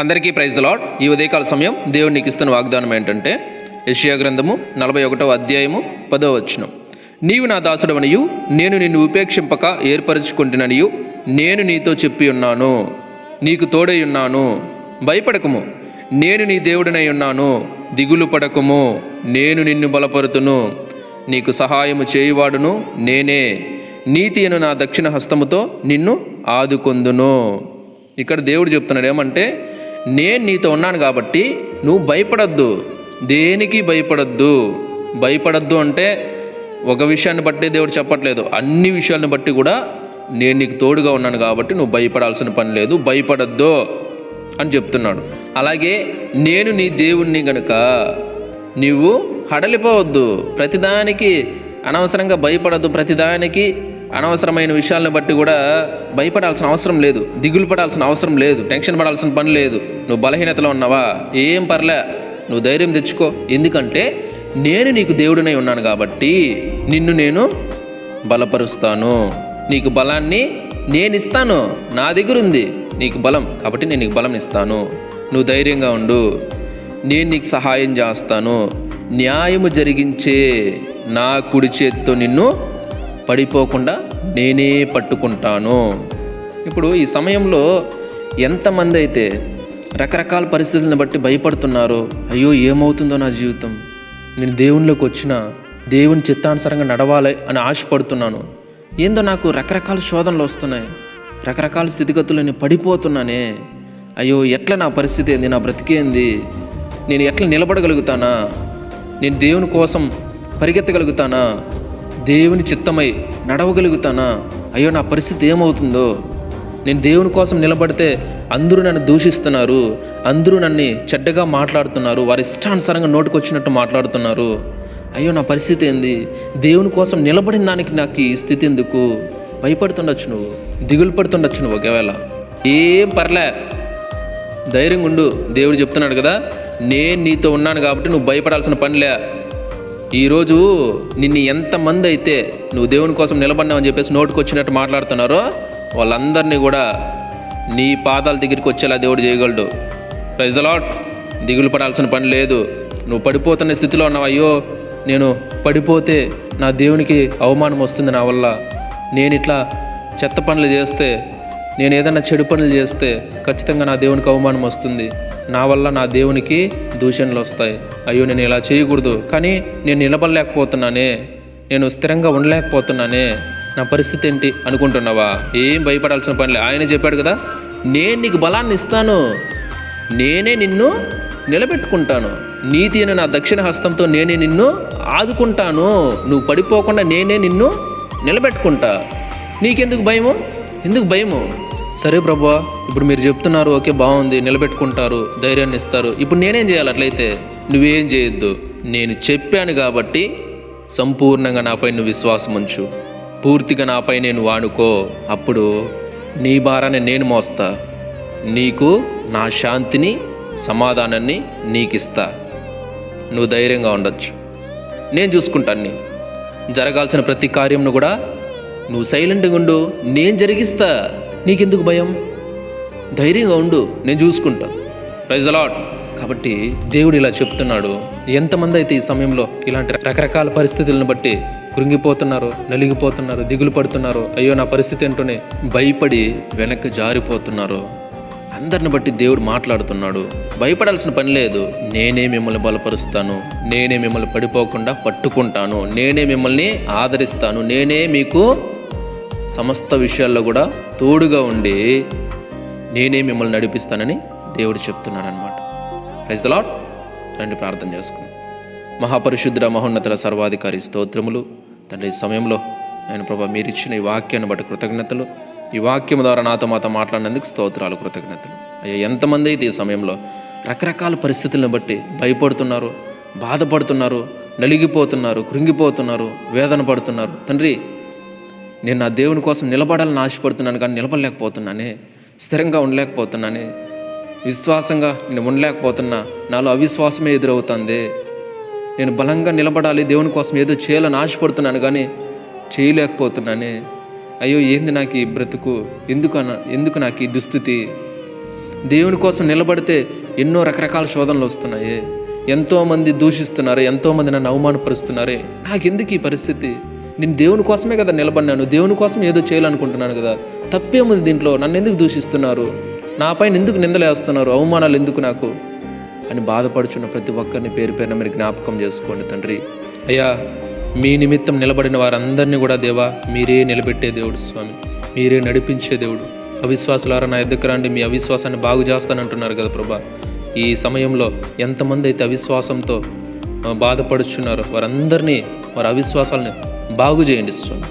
అందరికీ praise the lord ఈ ఉదయకాల సమయం దేవుడు నీకు ఇస్తున్న వాగ్దానం ఏంటంటే యషియా గ్రంథము నలభై ఒకటవ అధ్యాయము పదవ వచనం. నీవు నా దాసుడవనియు నేను నిన్ను ఉపేక్షింపక ఏర్పరచుకుంటుననియు నేను నీతో చెప్పి ఉన్నాను నీకు తోడై ఉన్నాను భయపడకము. నేను నీ దేవుడినై ఉన్నాను దిగులు పడకము నేను నిన్ను బలపరుతును నీకు సహాయము చేయువాడును నేనే. నీతి అను నా దక్షిణ హస్తముతో నిన్ను ఆదుకొందును. ఇక్కడ దేవుడు చెప్తున్నాడు ఏమంటే నేను నీతో ఉన్నాను కాబట్టి నువ్వు భయపడద్దు. దేనికి భయపడద్దు? భయపడద్దు అంటే ఒక విషయాన్ని బట్టి దేవుడు చెప్పట్లేదు. అన్ని విషయాలను బట్టి కూడా నేను నీకు తోడుగా ఉన్నాను కాబట్టి నువ్వు భయపడాల్సిన పని లేదు. భయపడద్దు అని చెప్తున్నాడు. అలాగే నేను నీ దేవుణ్ణి గనుక నీవు హడలిపోవద్దు. ప్రతిదానికి అనవసరంగా భయపడద్దు. ప్రతిదానికి అనవసరమైన విషయాలను బట్టి కూడా భయపడాల్సిన అవసరం లేదు దిగులు పడాల్సిన అవసరం లేదు టెన్షన్ పడాల్సిన పని లేదు. నువ్వు బలహీనతలో ఉన్నావా? ఏం పర్లే నువ్వు ధైర్యం తెచ్చుకో. ఎందుకంటే నేను నీకు దేవుడినై ఉన్నాను కాబట్టి నిన్ను నేను బలపరుస్తాను. నీకు బలాన్ని నేను ఇస్తాను నా దగ్గర ఉంది నీకు బలం కాబట్టి నేను నీకు బలం ఇస్తాను. నువ్వు ధైర్యంగా ఉండు. నేను నీకు సహాయం చేస్తాను. న్యాయము జరిగించే నా కుడి చేతితో నిన్ను పడిపోకుండా నేనే పట్టుకుంటాను. ఇప్పుడు ఈ సమయంలో ఎంతమంది అయితే రకరకాల పరిస్థితులను బట్టి భయపడుతున్నారు అయ్యో ఏమవుతుందో నా జీవితం. నేను దేవునిలోకి వచ్చిన దేవుని చిత్తానుసారంగా నడవాలి అని ఆశపడుతున్నాను. ఏందో నాకు రకరకాల శోధనలు వస్తున్నాయి. రకరకాల స్థితిగతులు నేను పడిపోతున్నానే. అయ్యో ఎట్లా నా పరిస్థితి ఏంది? నా బ్రతికేంది నేను ఎట్లా నిలబడగలుగుతానా? నేను దేవుని కోసం పరిగెత్తగలుగుతానా? దేవుని చిత్తమై నడవగలుగుతానా? అయ్యో నా పరిస్థితి ఏమవుతుందో? నేను దేవుని కోసం నిలబడితే అందరూ నన్ను దూషిస్తున్నారు. అందరూ నన్ను చెడ్డగా మాట్లాడుతున్నారు. వారి ఇష్టానుసారంగా నోటుకొచ్చినట్టు మాట్లాడుతున్నారు. అయ్యో నా పరిస్థితి ఏంది? దేవుని కోసం నిలబడిన దానికి నాకు ఈ స్థితి ఎందుకు? భయపడుతుండొచ్చు నువ్వు. దిగులు పడుతుండొచ్చు నువ్వు ఒకవేళ. ఏం పర్లే. ధైర్యంగా ఉండు. దేవుడు చెప్తున్నాడు కదా నేను నీతో ఉన్నాను కాబట్టి నువ్వు భయపడాల్సిన పనిలే ఈరోజు నిన్ను ఎంతమంది అయితే నువ్వు దేవుని కోసం నిలబడినావని చెప్పేసి నోటుకు వచ్చినట్టు మాట్లాడుతున్నారో వాళ్ళందరినీ కూడా నీ పాదాల దగ్గరికి వచ్చేలా దేవుడు చేయగలడు. ప్రైజ్ అలాట్ దిగులు పడాల్సిన పని లేదు. నువ్వు పడిపోతున్న స్థితిలో ఉన్నావు. అయ్యో నేను పడిపోతే నా దేవునికి అవమానం వస్తుంది నా వల్ల. నేను ఇట్లా చెత్త పనులు చేస్తే నేను ఏదైనా చెడు పనులు చేస్తే ఖచ్చితంగా నా దేవునికి అవమానం వస్తుంది. నా వల్ల నా దేవునికి దూషణలు వస్తాయి అయ్యో నేను ఇలా చేయకూడదు. కానీ నేను నిలబడలేకపోతున్నానే. నేను స్థిరంగా ఉండలేకపోతున్నానే. నా పరిస్థితి ఏంటి అనుకుంటున్నావా? ఏం భయపడాల్సిన పనిలే ఆయన చెప్పాడు కదా నేను నీకు బలాన్ని ఇస్తాను. నేనే నిన్ను నిలబెట్టుకుంటాను. నీతి అని నా దక్షిణ హస్తంతో నేనే నిన్ను ఆదుకుంటాను. నువ్వు పడిపోకుండా నేనే నిన్ను నిలబెట్టుకుంటా. నీకెందుకు భయము? ఎందుకు భయము? సరే ప్రభా ఇప్పుడు మీరు చెప్తున్నారు ఓకే బాగుంది నిలబెట్టుకుంటారు ధైర్యాన్ని ఇస్తారు. ఇప్పుడు నేనేం చేయాలి అట్లయితే? నువ్వేం చేయొద్దు. నేను చెప్పాను కాబట్టి సంపూర్ణంగా నాపై నువ్వు విశ్వాసం ఉంచు. పూర్తిగా నాపై నేను వాడుకో. అప్పుడు నీ భారాన్ని నేను మోస్తా. నీకు నా శాంతిని సమాధానాన్ని నీకిస్తా. నువ్వు ధైర్యంగా ఉండొచ్చు. నేను చూసుకుంటాను నీ జరగాల్సిన ప్రతి కార్యంను కూడా నువ్వు సైలెంట్గా ఉండు. నేను జరిగిస్తా. నీకెందుకు భయం? ధైర్యంగా ఉండు నేను చూసుకుంటా. ప్రైజ్ అలాట్ కాబట్టి దేవుడు ఇలా చెప్తున్నాడు. ఎంతమంది అయితే ఈ సమయంలో ఇలాంటి రకరకాల పరిస్థితులను బట్టి కృంగిపోతున్నారు నలిగిపోతున్నారు దిగులు పడుతున్నారు అయ్యో నా పరిస్థితి ఏంటోనే భయపడి వెనక్కి జారిపోతున్నారు. అందరిని బట్టి దేవుడు మాట్లాడుతున్నాడు. భయపడాల్సిన పని లేదు. నేనే మిమ్మల్ని బలపరుస్తాను. నేనే మిమ్మల్ని పడిపోకుండా పట్టుకుంటాను. నేనే మిమ్మల్ని ఆదరిస్తాను. నేనే మీకు సమస్త విషయాల్లో కూడా తోడుగా ఉండి నేనే మిమ్మల్ని నడిపిస్తానని దేవుడు చెప్తున్నాడు అనమాట ప్రైజ్ లాట్ రండి ప్రార్థన చేసుకుందాం. మహాపరిశుద్ధ మహోన్నతుల సర్వాధికారి స్తోత్రములు. తండ్రి సమయంలో నేను ప్రభా మీరు ఇచ్చిన ఈ వాక్యాన్ని బట్టి కృతజ్ఞతలు. ఈ వాక్యం ద్వారా నాతో మాతో మాట్లాడినందుకు స్తోత్రాలు కృతజ్ఞతలు. అయ్యా ఎంతమంది అయితే ఈ సమయంలో రకరకాల పరిస్థితులను బట్టి భయపడుతున్నారు బాధపడుతున్నారు నలిగిపోతున్నారు కృంగిపోతున్నారు వేదన పడుతున్నారు. తండ్రి నేను నా దేవుని కోసం నిలబడాలని ఆశపడుతున్నాను కానీ నిలబడలేకపోతున్నానే స్థిరంగా ఉండలేకపోతున్నానే విశ్వాసంగా నేను ఉండలేకపోతున్నా నాలో అవిశ్వాసమే ఎదురవుతుంది. నేను బలంగా నిలబడాలి దేవుని కోసం ఏదో చేయాలని ఆశపడుతున్నాను కానీ చేయలేకపోతున్నానే. అయ్యో ఏంది నాకు ఈ బ్రతుకు? ఎందుకు ఎందుకు నాకు ఈ దుస్థితి? దేవుని కోసం నిలబడితే ఎన్నో రకరకాల శోధనలు వస్తున్నాయి. ఎంతోమంది దూషిస్తున్నారు ఎంతోమంది నన్ను అవమానపరుస్తున్నారే. నాకెందుకు ఈ పరిస్థితి? నేను దేవుని కోసమే కదా నిలబడినాను దేవుని కోసం ఏదో చేయాలనుకుంటున్నాను కదా. తప్పేముంది దీంట్లో నన్ను ఎందుకు దూషిస్తున్నారు? నా పైన ఎందుకు నిందలేస్తున్నారు అవమానాలు ఎందుకు నాకు? అని బాధపడుచున్న ప్రతి ఒక్కరిని పేరు పేరున మీరు జ్ఞాపకం చేసుకోండి తండ్రి. అయ్యా మీ నిమిత్తం నిలబడిన వారందరినీ కూడా దేవా మీరే నిలబెట్టే దేవుడు స్వామి. మీరే నడిపించే దేవుడు. అవిశ్వాసులారా నా ఎద్దకు రండి మీ అవిశ్వాసాన్ని బాగు చేస్తానంటున్నారు కదా ప్రభా. ఈ సమయంలో ఎంతమంది అయితే అవిశ్వాసంతో బాధపడుచున్నారో వారందరినీ వారి అవిశ్వాసాలని బాగు చేయండి స్వామి.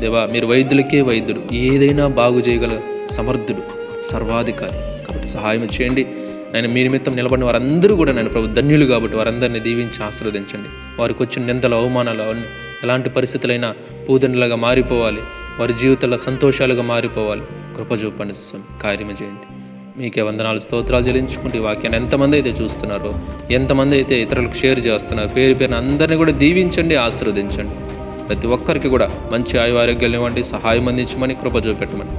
దేవా మీరు వైద్యులకే వైద్యుడు. ఏదైనా బాగు చేయగల సమర్థుడు సర్వాధికారి. కాబట్టి సహాయం చేయండి. నేను మీ నిమిత్తం నిలబడిన వారందరూ కూడా నేను ప్రభు ధన్యులు కాబట్టి వారందరినీ దీవించి ఆశీర్వదించండి. వారికి వచ్చిన నిందలు అవమానాలు అవన్నీ ఎలాంటి పరిస్థితులైనా పూదనలుగా మారిపోవాలి. వారి జీవితంలో సంతోషాలుగా మారిపోవాలి. కృపజూపండి స్వామి. కార్యము చేయండి. మీకే వందనాలు స్తోత్రాలు చెల్లించుకుంటే వాక్యాన్ని ఎంతమంది అయితే చూస్తున్నారో ఎంతమంది అయితే ఇతరులకు షేర్ చేస్తున్నారో పేరు పేరున అందరినీ కూడా దీవించండి ఆశీర్వదించండి. ప్రతి ఒక్కరికి కూడా మంచి ఆయు ఆరోగ్యాలు ఇవ్వండి సహాయం అందించమని కృప చూపెట్టమని.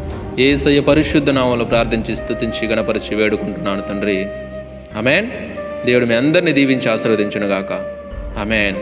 ఏసయ్య పరిశుద్ధ నామంలో ప్రార్థించి స్థుతించి గణపరిచి వేడుకుంటున్నాను తండ్రి. అమెన్ దేవుడు మీ అందరినీ దీవించి ఆశీర్వదించునుగాక. అమెన్